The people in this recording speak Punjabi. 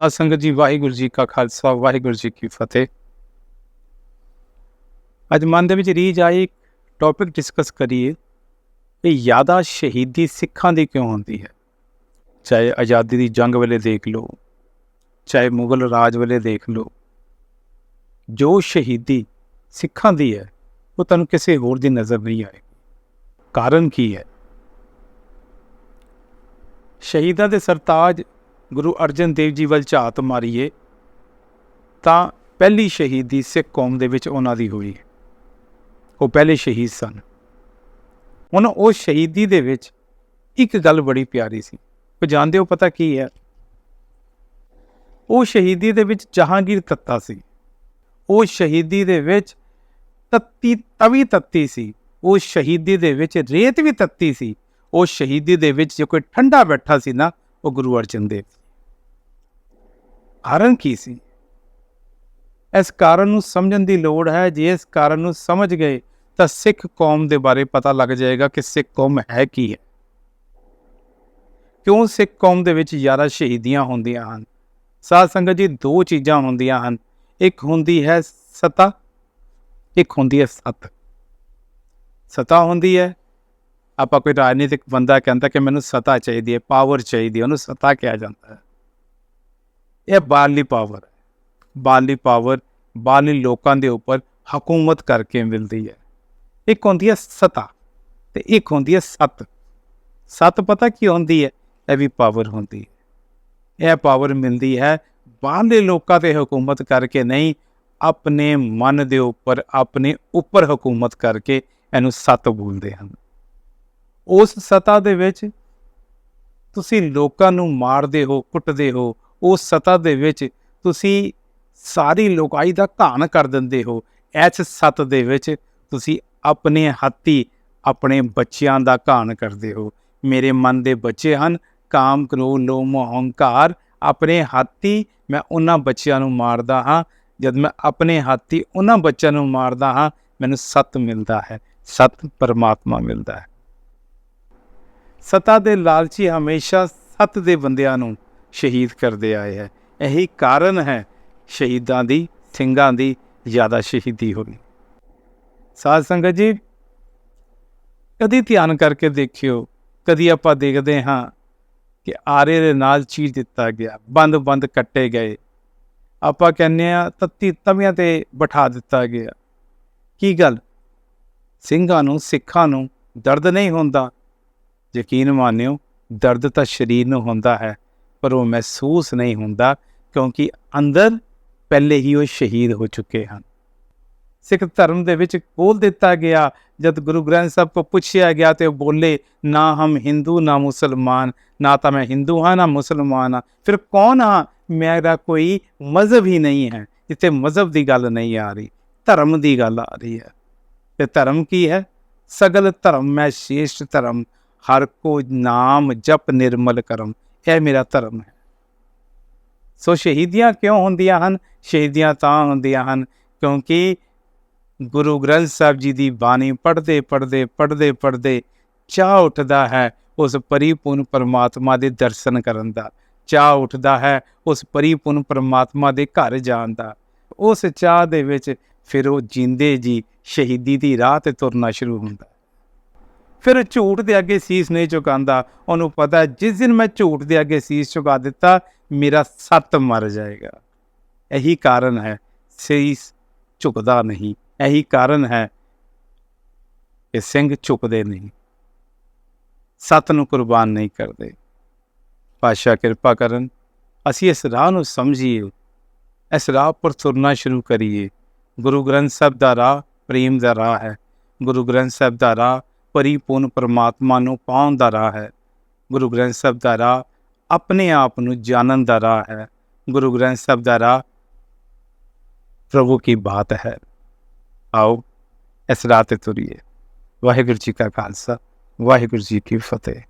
ਅਸੰਗਤ ਜੀ, ਵਾਹਿਗੁਰੂ ਜੀ ਕਾ ਖਾਲਸਾ, ਵਾਹਿਗੁਰੂ ਜੀ ਕੀ ਫਤਿਹ। ਅੱਜ ਮਨ ਦੇ ਵਿੱਚ ਰੀਝ ਆਈ ਟੌਪਿਕ ਡਿਸਕਸ ਕਰੀਏ ਕਿ ਯਾਦਾ ਸ਼ਹੀਦੀ ਸਿੱਖਾਂ ਦੀ ਕਿਉਂ ਹੁੰਦੀ ਹੈ? ਚਾਹੇ ਆਜ਼ਾਦੀ ਦੀ ਜੰਗ ਵੇਲੇ ਦੇਖ ਲਓ, ਚਾਹੇ ਮੁਗਲ ਰਾਜ ਵੇਲੇ ਦੇਖ ਲਓ, ਜੋ ਸ਼ਹੀਦੀ ਸਿੱਖਾਂ ਦੀ ਹੈ, ਉਹ ਤੁਹਾਨੂੰ ਕਿਸੇ ਹੋਰ ਦੀ ਨਜ਼ਰ ਨਹੀਂ ਆਏਗੀ। ਕਾਰਨ ਕੀ ਹੈ? ਸ਼ਹੀਦਾਂ ਦੇ ਸਰਤਾਜ ਗੁਰੂ ਅਰਜਨ ਦੇਵ ਜੀ ਵੱਲ ਝਾਤ ਮਾਰੀਏ, ਤਾਂ ਪਹਿਲੀ ਸ਼ਹੀਦੀ ਸਿੱਖ ਕੌਮ ਦੇ ਵਿੱਚ ਉਹਨਾਂ ਦੀ ਹੋਈ। ਉਹ ਪਹਿਲੇ ਸ਼ਹੀਦ ਸਨ। ਹੁਣ ਉਹ ਸ਼ਹੀਦੀ ਦੇ ਵਿੱਚ ਇੱਕ ਗੱਲ ਬੜੀ ਪਿਆਰੀ ਸੀ। ਉਹ ਜਾਣਦੇ ਹੋ ਪਤਾ ਕੀ ਹੈ? ਉਹ ਸ਼ਹੀਦੀ ਦੇ ਵਿੱਚ ਜਹਾਂਗੀਰ ਤੱਤਾ ਸੀ। ਉਹ ਸ਼ਹੀਦੀ ਦੇ ਵਿੱਚ ਤੱਤੀ, ਤਵੀ ਤੱਤੀ ਸੀ। ਉਹ ਸ਼ਹੀਦੀ ਦੇ ਵਿੱਚ ਰੇਤ ਵੀ ਤੱਤੀ ਸੀ। ਉਹ ਸ਼ਹੀਦੀ ਦੇ ਵਿੱਚ ਜੇ ਕੋਈ ਠੰਡਾ ਬੈਠਾ ਸੀ ਨਾ, ਉਹ ਗੁਰੂ ਅਰਜਨ ਦੇਵ। ਕਾਰਨ ਕੀ ਸੀ? ਇਸ ਕਾਰਨ ਨੂੰ ਸਮਝਣ ਦੀ ਲੋੜ ਹੈ। ਜੇ ਇਸ ਕਾਰਨ ਨੂੰ ਸਮਝ ਗਏ, ਤਾਂ ਸਿੱਖ ਕੌਮ ਦੇ ਬਾਰੇ ਪਤਾ ਲੱਗ ਜਾਏਗਾ ਕਿ ਸਿੱਖ ਕੌਮ ਹੈ ਕੀ ਹੈ। ਕਿਉਂ ਸਿੱਖ ਕੌਮ ਦੇ ਵਿੱਚ ਜ਼ਿਆਦਾ ਸ਼ਹੀਦੀਆਂ ਹੁੰਦੀਆਂ ਹਨ? ਸਾਧ ਸੰਗਤ ਜੀ, ਦੋ ਚੀਜ਼ਾਂ ਹੁੰਦੀਆਂ ਹਨ। ਇੱਕ ਹੁੰਦੀ ਹੈ ਸਤਾ, ਇੱਕ ਹੁੰਦੀ ਹੈ ਸਤ। ਸਤਾ ਹੁੰਦੀ ਹੈ। ਆਪਾਂ ਕੋਈ ਰਾਜਨੀਤਿਕ ਬੰਦਾ ਕਹਿੰਦਾ ਕਿ ਮੈਨੂੰ ਸਤਾ ਚਾਹੀਦੀ ਹੈ, ਪਾਵਰ ਚਾਹੀਦੀ ਹੈ, ਉਹਨੂੰ ਸਤਾ ਕਿਹਾ ਜਾਂਦਾ ਹੈ। ਇਹ ਬਾਹਰਲੀ ਪਾਵਰ ਹੈ। ਬਾਹਰਲੀ ਪਾਵਰ ਬਾਹਰਲੀ ਲੋਕਾਂ ਦੇ ਉੱਪਰ ਹਕੂਮਤ ਕਰਕੇ ਮਿਲਦੀ ਹੈ। ਇੱਕ ਹੁੰਦੀ ਹੈ ਸਤਾ ਤੇ ਇੱਕ ਹੁੰਦੀ ਹੈ ਸਤ। ਸਤ ਪਤਾ ਕੀ ਹੁੰਦੀ ਹੈ? ਇਹ ਵੀ ਪਾਵਰ ਹੁੰਦੀ ਹੈ। ਇਹ ਪਾਵਰ ਮਿਲਦੀ ਹੈ ਬਾਹਰਲੇ ਲੋਕਾਂ ਤੇ ਹਕੂਮਤ ਕਰਕੇ ਨਹੀਂ, ਆਪਣੇ ਮਨ ਦੇ ਉੱਪਰ, ਆਪਣੇ ਉੱਪਰ ਹਕੂਮਤ ਕਰਕੇ ਇਹਨੂੰ ਸਤ ਬੋਲਦੇ ਹਨ। ਉਸ ਸਤਾ ਦੇ ਵਿੱਚ ਤੁਸੀਂ ਲੋਕਾਂ ਨੂੰ ਮਾਰਦੇ ਹੋ, ਕੁੱਟਦੇ ਹੋ ਉਸ ਸਤਾ ਦੇ ਵਿੱਚ ਤੁਸੀਂ ਸਾਰੀ ਲੋਕਾਈ ਦਾ ਘਾਣ ਕਰ ਦਿੰਦੇ ਹੋ। ਇਸ ਸਤ ਦੇ ਵਿੱਚ ਤੁਸੀਂ ਆਪਣੇ ਹੱਥੀ ਆਪਣੇ ਬੱਚਿਆਂ ਦਾ ਘਾਣ ਕਰਦੇ ਹੋ। ਮੇਰੇ ਮਨ ਦੇ ਬੱਚੇ ਹਨ, ਕਾਮ, ਕ੍ਰੋਧ, ਲੋਭ ਮੋਹ ਹੰਕਾਰ ਆਪਣੇ ਹੱਥੀ ਮੈਂ ਉਹਨਾਂ ਬੱਚਿਆਂ ਨੂੰ ਮਾਰਦਾ ਹਾਂ। ਜਦ ਮੈਂ ਆਪਣੇ ਹੱਥੀ ਉਹਨਾਂ ਬੱਚਿਆਂ ਨੂੰ ਮਾਰਦਾ ਹਾਂ, ਮੈਨੂੰ ਸਤ ਮਿਲਦਾ ਹੈ, ਸਤ ਪਰਮਾਤਮਾ ਮਿਲਦਾ ਹੈ। ਸਤਾ ਦੇ ਲਾਲਚੀ ਹਮੇਸ਼ਾ ਸਤ ਦੇ ਬੰਦਿਆਂ ਨੂੰ ਸ਼ਹੀਦ ਕਰਦੇ ਆਏ ਹੈ। ਇਹੀ ਕਾਰਨ ਹੈ ਸ਼ਹੀਦਾਂ ਦੀ, ਸਿੰਘਾਂ ਦੀ ਜ਼ਿਆਦਾ ਸ਼ਹੀਦੀ ਹੋਣੀ। ਸਾਧ ਸੰਗਤ ਜੀ, ਕਦੀ ਧਿਆਨ ਕਰਕੇ ਦੇਖਿਓ, ਕਦੀ ਆਪਾਂ ਦੇਖਦੇ ਹਾਂ ਕਿ ਆਰੇ ਦੇ ਨਾਲ ਚੀਰ ਦਿੱਤਾ ਗਿਆ ਬੰਦ ਬੰਦ ਕੱਟੇ ਗਏ। ਆਪਾਂ ਕਹਿੰਨੇ ਆ ਤੱਤੀ ਤਵੀਆਂ ਤੇ ਬਿਠਾ ਦਿੱਤਾ ਗਿਆ। ਕੀ ਗੱਲ? ਸਿੰਘਾਂ ਨੂੰ, ਸਿੱਖਾਂ ਨੂੰ ਦਰਦ ਨਹੀਂ ਹੁੰਦਾ? ਯਕੀਨ ਮਾਨਿਓ, ਦਰਦ ਤਾਂ ਸਰੀਰ ਨੂੰ ਹੁੰਦਾ ਹੈ। ਪਰ ਉਹ ਮਹਿਸੂਸ ਨਹੀਂ ਹੁੰਦਾ ਕਿਉਂਕਿ ਅੰਦਰ ਪਹਿਲੇ ਹੀ ਉਹ ਸ਼ਹੀਦ ਹੋ ਚੁੱਕੇ ਹਨ। ਸਿੱਖ ਧਰਮ ਦੇ ਵਿੱਚ ਬੋਲ ਦਿੱਤਾ ਗਿਆ, ਜਦ ਗੁਰੂ ਗ੍ਰੰਥ ਸਾਹਿਬ ਕੋ ਪੁੱਛਿਆ ਗਿਆ ਤੇ ਉਹ ਬੋਲੇ, ਨਾ ਹਮ ਹਿੰਦੂ, ਨਾ ਮੁਸਲਮਾਨ, ਨਾ ਤਾਂ ਮੈਂ ਹਿੰਦੂ ਹਾਂ, ਨਾ ਮੁਸਲਮਾਨ ਹਾਂ। ਫਿਰ ਕੌਣ ਹਾਂ ਮੇਰਾ ਕੋਈ ਮਜ਼ਹਬ ਹੀ ਨਹੀਂ ਹੈ ਜਿੱਥੇ ਮਜ਼ਹਬ ਦੀ ਗੱਲ ਨਹੀਂ ਆ ਰਹੀ, ਧਰਮ ਦੀ ਗੱਲ ਆ ਰਹੀ ਹੈ। ਤੇ ਧਰਮ ਕੀ ਹੈ? ਸਗਲ ਧਰਮ ਮੈਂ ਸ਼ੇਸ਼ਟ ਧਰਮ। ਹਰ ਕੋ ਨਾਮ ਜਪ ਨਿਰਮਲ ਕਰਮ। ਇਹ ਮੇਰਾ ਧਰਮ ਹੈ। ਸੋ ਸ਼ਹੀਦੀਆਂ ਕਿਉਂ ਹੁੰਦੀਆਂ ਹਨ? ਸ਼ਹੀਦੀਆਂ ਤਾਂ ਹੁੰਦੀਆਂ ਹਨ ਕਿਉਂਕਿ ਗੁਰੂ ਗ੍ਰੰਥ ਸਾਹਿਬ ਜੀ ਦੀ ਬਾਣੀ ਪੜ੍ਹਦੇ ਪੜ੍ਹਦੇ ਪੜ੍ਹਦੇ ਪੜ੍ਹਦੇ ਚਾਹ ਉੱਠਦਾ ਹੈ, ਉਸ ਪਰਿਪੂਰਨ ਪਰਮਾਤਮਾ ਦੇ ਦਰਸ਼ਨ ਕਰਨ ਦਾ। ਚਾਹ ਉੱਠਦਾ ਹੈ, ਉਸ ਪਰਿਪੂਰਨ ਪਰਮਾਤਮਾ ਦੇ ਘਰ ਜਾਣ ਦਾ। ਉਸ ਚਾਹ ਦੇ ਵਿੱਚ ਫਿਰ ਉਹ ਜਿੰਦੇ ਜੀ, ਸ਼ਹੀਦੀ ਦੀ ਰਾਹ ਤੇ ਤੁਰਨਾ ਸ਼ੁਰੂ ਹੁੰਦਾ। ਫਿਰ ਝੂਠ ਦੇ ਅੱਗੇ ਸੀਸ ਨਹੀਂ ਝੁਕਾਉਂਦਾ। ਉਹਨੂੰ ਪਤਾ ਜਿਸ ਦਿਨ ਮੈਂ ਝੂਠ ਦੇ ਅੱਗੇ ਸੀਸ ਝੁਕਾ ਦਿੱਤਾ, ਮੇਰਾ ਸੱਤ ਮਰ ਜਾਏਗਾ। ਇਹੀ ਕਾਰਨ ਹੈ, ਸੀਸ ਝੁਕਦਾ ਨਹੀਂ। ਇਹੀ ਕਾਰਨ ਹੈ ਕਿ ਸਿੰਘ ਝੁਕਦੇ ਨਹੀਂ। ਸੱਤ ਨੂੰ ਕੁਰਬਾਨ ਨਹੀਂ ਕਰਦੇ। ਪਾਸ਼ਾ ਕਿਰਪਾ ਕਰਨ, ਅਸੀਂ ਇਸ ਰਾਹ ਨੂੰ ਸਮਝੀਏ। ਇਸ ਰਾਹ ਪਰ ਤੁਰਨਾ ਸ਼ੁਰੂ ਕਰੀਏ। ਗੁਰੂ ਗ੍ਰੰਥ ਸਾਹਿਬ ਦਾ ਰਾਹ ਪ੍ਰੇਮ ਦਾ ਰਾਹ ਹੈ। ਗੁਰੂ ਗ੍ਰੰਥ ਸਾਹਿਬ ਦਾ ਰਾਹ ਪਰਿਪੂਰਨ ਪਰਮਾਤਮਾ ਨੂੰ ਪਾਉਣ ਦਾ ਰਾਹ ਹੈ। ਗੁਰੂ ਗ੍ਰੰਥ ਸਾਹਿਬ ਦਾ ਰਾਹ ਆਪਣੇ ਆਪ ਨੂੰ ਜਾਣਨ ਦਾ ਰਾਹ ਹੈ। ਗੁਰੂ ਗ੍ਰੰਥ ਸਾਹਿਬ ਦਾ ਰਾਹ ਪ੍ਰਭੂ ਕੀ ਬਾਤ ਹੈ। ਆਓ ਇਸ ਰਾਹ ਤੇ ਤੁਰੀਏ। ਵਾਹਿਗੁਰੂ ਜੀ ਕਾ ਖਾਲਸਾ, ਵਾਹਿਗੁਰੂ ਜੀ ਕੀ ਫਤਿਹ।